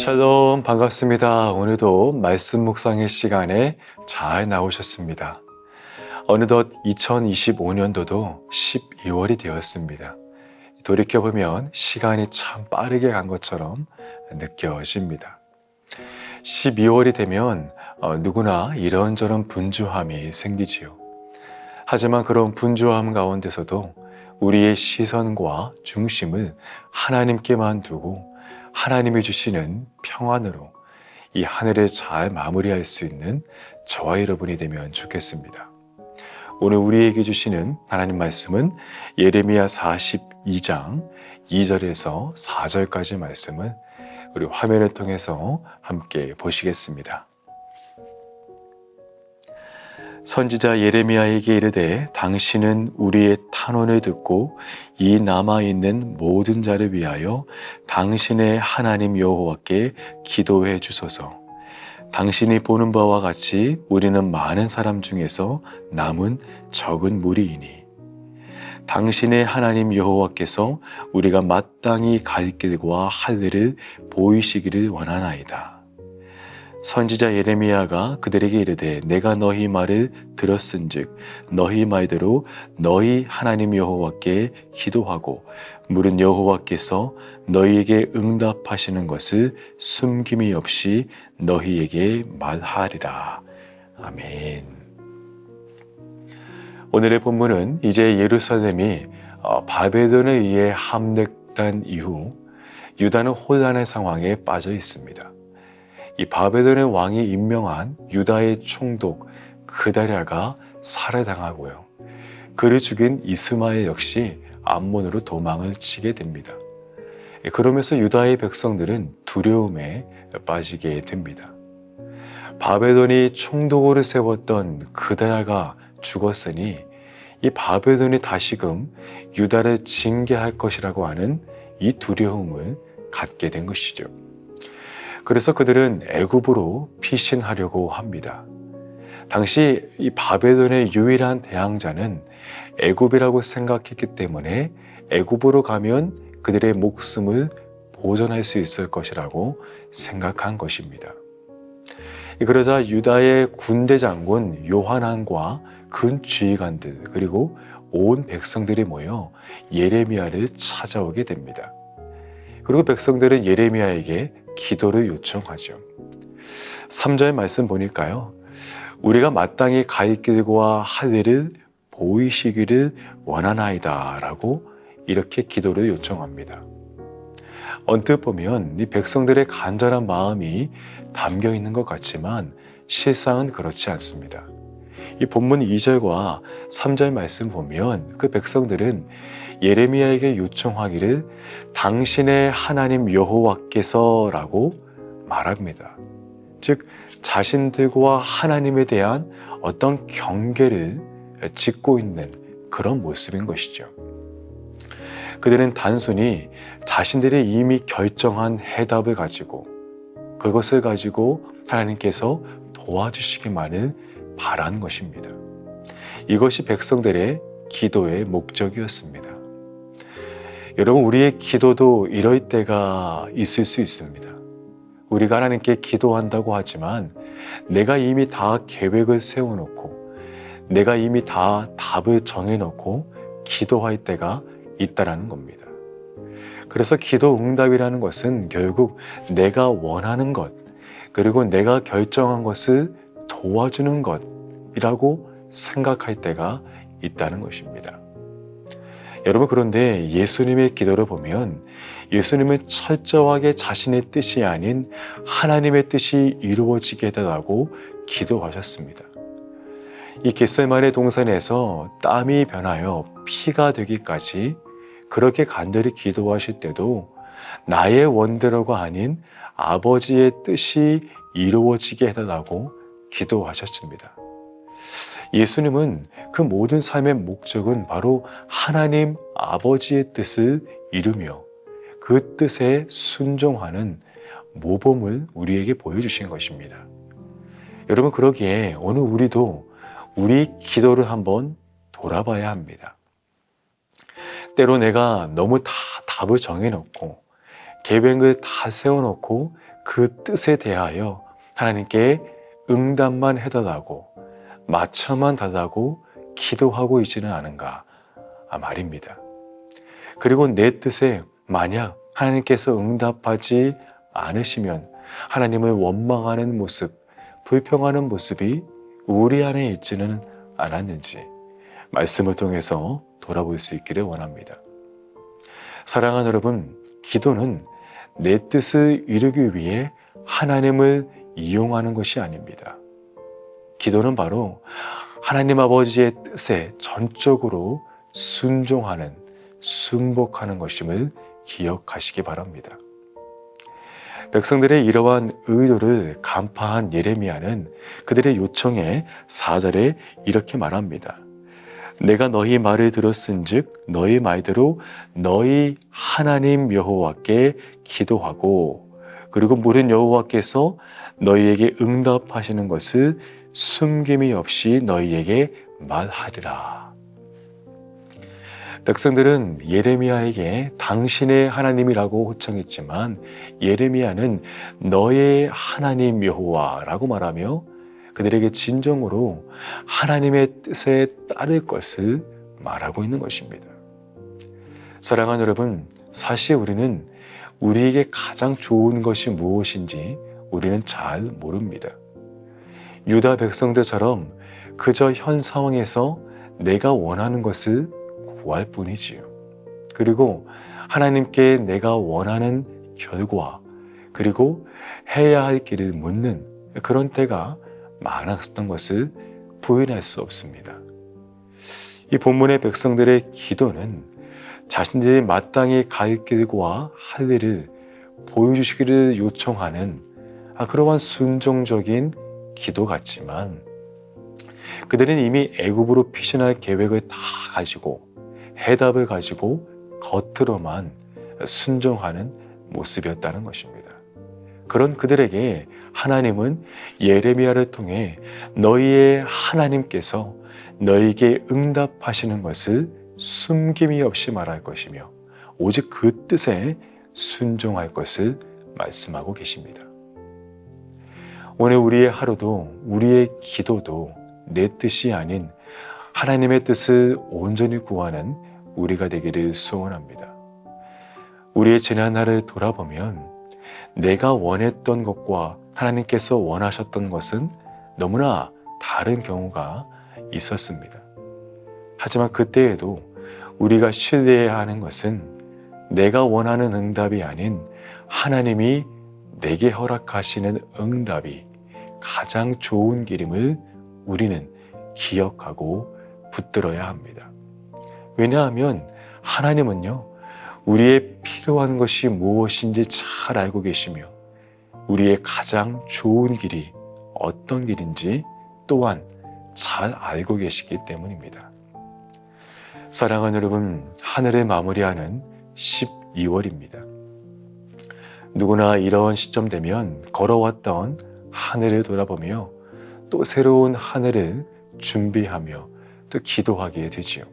샬롬 반갑습니다. 오늘도 말씀 묵상의 시간에 잘 나오셨습니다. 어느덧 2025년도도 12월이 되었습니다. 돌이켜보면 시간이 참 빠르게 간 것처럼 느껴집니다. 12월이 되면 어, 누구나 이런저런 분주함이 생기지요. 하지만 그런 분주함 가운데서도 우리의 시선과 중심을 하나님께만 두고 하나님이 주시는 평안으로 이 하늘을 잘 마무리할 수 있는 저와 여러분이 되면 좋겠습니다. 오늘 우리에게 주시는 하나님 말씀은 예레미야 42장 2절에서 4절까지 말씀을 우리 화면을 통해서 함께 보시겠습니다. 선지자 예레미야에게 이르되 당신은 우리의 탄원을 듣고 이 남아 있는 모든 자를 위하여 당신의 하나님 여호와께 기도해 주소서. 당신이 보는 바와 같이 우리는 많은 사람 중에서 남은 적은 무리이니 당신의 하나님 여호와께서 우리가 마땅히 갈 길과 할 일을 보이시기를 원하나이다. 선지자 예레미야가 그들에게 이르되 내가 너희 말을 들었은즉 너희 말대로 너희 하나님 여호와께 기도하고 물은 여호와께서 너희에게 응답하시는 것을 숨김이 없이 너희에게 말하리라. 아멘. 오늘의 본문은 이제 예루살렘이 어, 바벨론에 의해 함락된 이후 유다는 혼란의 상황에 빠져 있습니다. 이 바벨론의 왕이 임명한 유다의 총독 그다랴가 살해당하고요. 그를 죽인 이스마엘 역시 암몬으로 도망을 치게 됩니다. 그러면서 유다의 백성들은 두려움에 빠지게 됩니다. 바벨론이 총독으로 세웠던 그다랴가 죽었으니 이 바벨론이 다시금 유다를 징계할 것이라고 하는 이 두려움을 갖게 된 것이죠. 그래서 그들은 애굽으로 피신하려고 합니다. 당시 이 바벨론의 유일한 대항자는 애굽이라고 생각했기 때문에 애굽으로 가면 그들의 목숨을 보존할 수 있을 것이라고 생각한 것입니다. 그러자 유다의 군대 장군 요한안과 근 지휘관들 그리고 온 백성들이 모여 예레미야를 찾아오게 됩니다. 그리고 백성들은 예레미야에게 기도를 요청하죠. 3절 말씀 보니까요. 우리가 마땅히 갈 길과 할 일을 보이시기를 원하나이다 라고 이렇게 기도를 요청합니다. 언뜻 보면 이 백성들의 간절한 마음이 담겨 있는 것 같지만 실상은 그렇지 않습니다. 이 본문 2절과 3절 말씀 보면 그 백성들은 예레미야에게 요청하기를 당신의 하나님 여호와께서라고 말합니다. 즉 자신들과 하나님에 대한 어떤 경계를 짓고 있는 그런 모습인 것이죠. 그들은 단순히 자신들이 이미 결정한 해답을 가지고 그것을 가지고 하나님께서 도와주시기만을 바란 것입니다. 이것이 백성들의 기도의 목적이었습니다. 여러분, 우리의 기도도 이럴 때가 있을 수 있습니다. 우리가 하나님께 기도한다고 하지만 내가 이미 다 계획을 세워놓고 내가 이미 다 답을 정해놓고 기도할 때가 있다라는 겁니다. 그래서 기도 응답이라는 것은 결국 내가 원하는 것, 그리고 내가 결정한 것을 도와주는 것이라고 생각할 때가 있다는 것입니다. 여러분, 그런데 예수님의 기도를 보면 예수님은 철저하게 자신의 뜻이 아닌 하나님의 뜻이 이루어지게 해달라고 기도하셨습니다. 이 겟셀만의 동산에서 땀이 변하여 피가 되기까지 그렇게 간절히 기도하실 때도 나의 원대로가 아닌 아버지의 뜻이 이루어지게 해달라고 기도하셨습니다. 예수님은 그 모든 삶의 목적은 바로 하나님 아버지의 뜻을 이루며 그 뜻에 순종하는 모범을 우리에게 보여주신 것입니다. 여러분, 그러기에 오늘 우리도 우리 기도를 한번 돌아봐야 합니다. 때로 내가 너무 다 답을 정해놓고 계획을 다 세워놓고 그 뜻에 대하여 하나님께 응답만 해달라고 맞춰만 달라고 기도하고 있지는 않은가 아, 말입니다. 그리고 내 뜻에 만약 하나님께서 응답하지 않으시면 하나님을 원망하는 모습, 불평하는 모습이 우리 안에 있지는 않았는지 말씀을 통해서 돌아볼 수 있기를 원합니다. 사랑하는 여러분, 기도는 내 뜻을 이루기 위해 하나님을 이용하는 것이 아닙니다. 기도는 바로 하나님 아버지의 뜻에 전적으로 순종하는, 순복하는 것임을 기억하시기 바랍니다. 백성들의 이러한 의도를 간파한 예레미야는 그들의 요청에 사절에 이렇게 말합니다. 내가 너희 말을 들었은즉 너희 말대로 너희 하나님 여호와께 기도하고 그리고 모든 여호와께서 너희에게 응답하시는 것을 숨김이 없이 너희에게 말하리라. 백성들은 예레미야에게 당신의 하나님이라고 호청했지만 예레미야는 너의 하나님 여호와라고 말하며 그들에게 진정으로 하나님의 뜻에 따를 것을 말하고 있는 것입니다. 사랑하는 여러분, 사실 우리는 우리에게 가장 좋은 것이 무엇인지 우리는 잘 모릅니다. 유다 백성들처럼 그저 현 상황에서 내가 원하는 것을 구할 뿐이지요. 그리고 하나님께 내가 원하는 결과, 그리고 해야 할 길을 묻는 그런 때가 많았던 것을 부인할 수 없습니다. 이 본문의 백성들의 기도는 자신들이 마땅히 갈 길과 할 일을 보여주시기를 요청하는 아, 그러한 순종적인 기도 같지만 그들은 이미 애굽으로 피신할 계획을 다 가지고 해답을 가지고 겉으로만 순종하는 모습이었다는 것입니다. 그런 그들에게 하나님은 예레미야를 통해 너희의 하나님께서 너희에게 응답하시는 것을 숨김이 없이 말할 것이며 오직 그 뜻에 순종할 것을 말씀하고 계십니다. 오늘 우리의 하루도 우리의 기도도 내 뜻이 아닌 하나님의 뜻을 온전히 구하는 우리가 되기를 소원합니다. 우리의 지난 날을 돌아보면 내가 원했던 것과 하나님께서 원하셨던 것은 너무나 다른 경우가 있었습니다. 하지만 그때에도 우리가 신뢰해야 하는 것은 내가 원하는 응답이 아닌 하나님이 내게 허락하시는 응답이 가장 좋은 길임을 우리는 기억하고 붙들어야 합니다. 왜냐하면 하나님은요, 우리의 필요한 것이 무엇인지 잘 알고 계시며, 우리의 가장 좋은 길이 어떤 길인지 또한 잘 알고 계시기 때문입니다. 사랑하는 여러분, 하늘을 마무리하는 12월입니다. 누구나 이런 시점 되면 걸어왔던 하늘을 돌아보며 또 새로운 하늘을 준비하며 또 기도하게 되지요.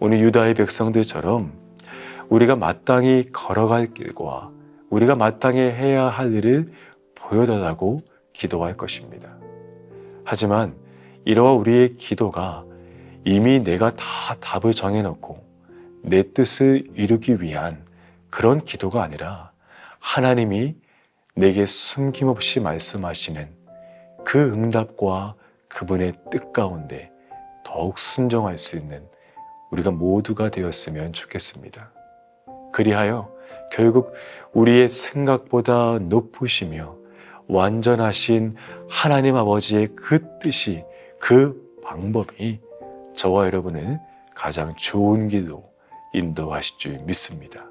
오늘 유다의 백성들처럼 우리가 마땅히 걸어갈 길과 우리가 마땅히 해야 할 일을 보여달라고 기도할 것입니다. 하지만 이러한 우리의 기도가 이미 내가 다 답을 정해놓고 내 뜻을 이루기 위한 그런 기도가 아니라 하나님이 내게 숨김없이 말씀하시는 그 응답과 그분의 뜻 가운데 더욱 순종할 수 있는 우리가 모두가 되었으면 좋겠습니다. 그리하여 결국 우리의 생각보다 높으시며 완전하신 하나님 아버지의 그 뜻이 그 방법이 저와 여러분을 가장 좋은 길로 인도하실 줄 믿습니다.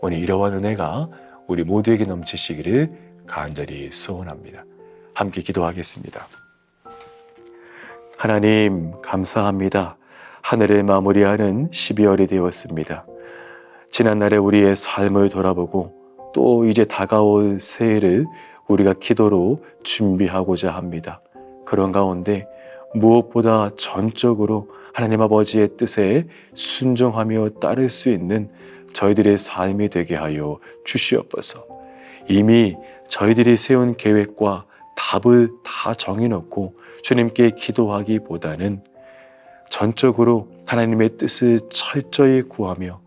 오늘 이러한 은혜가 우리 모두에게 넘치시기를 간절히 소원합니다. 함께 기도하겠습니다. 하나님, 감사합니다. 하늘을 마무리하는 12월이 되었습니다. 지난날에 우리의 삶을 돌아보고 또 이제 다가올 새해를 우리가 기도로 준비하고자 합니다. 그런 가운데 무엇보다 전적으로 하나님 아버지의 뜻에 순종하며 따를 수 있는 저희들의 삶이 되게 하여 주시옵소서. 이미 저희들이 세운 계획과 답을 다 정해놓고 주님께 기도하기보다는 전적으로 하나님의 뜻을 철저히 구하며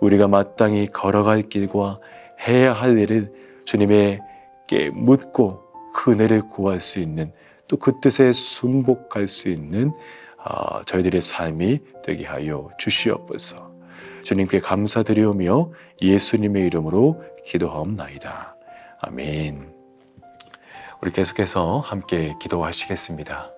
우리가 마땅히 걸어갈 길과 해야 할 일을 주님에게 묻고 그 은혜를 구할 수 있는 또 그 뜻에 순복할 수 있는 어, 저희들의 삶이 되게 하여 주시옵소서. 주님께 감사드리오며 예수님의 이름으로 기도하옵나이다. 아멘. 우리 계속해서 함께 기도하시겠습니다.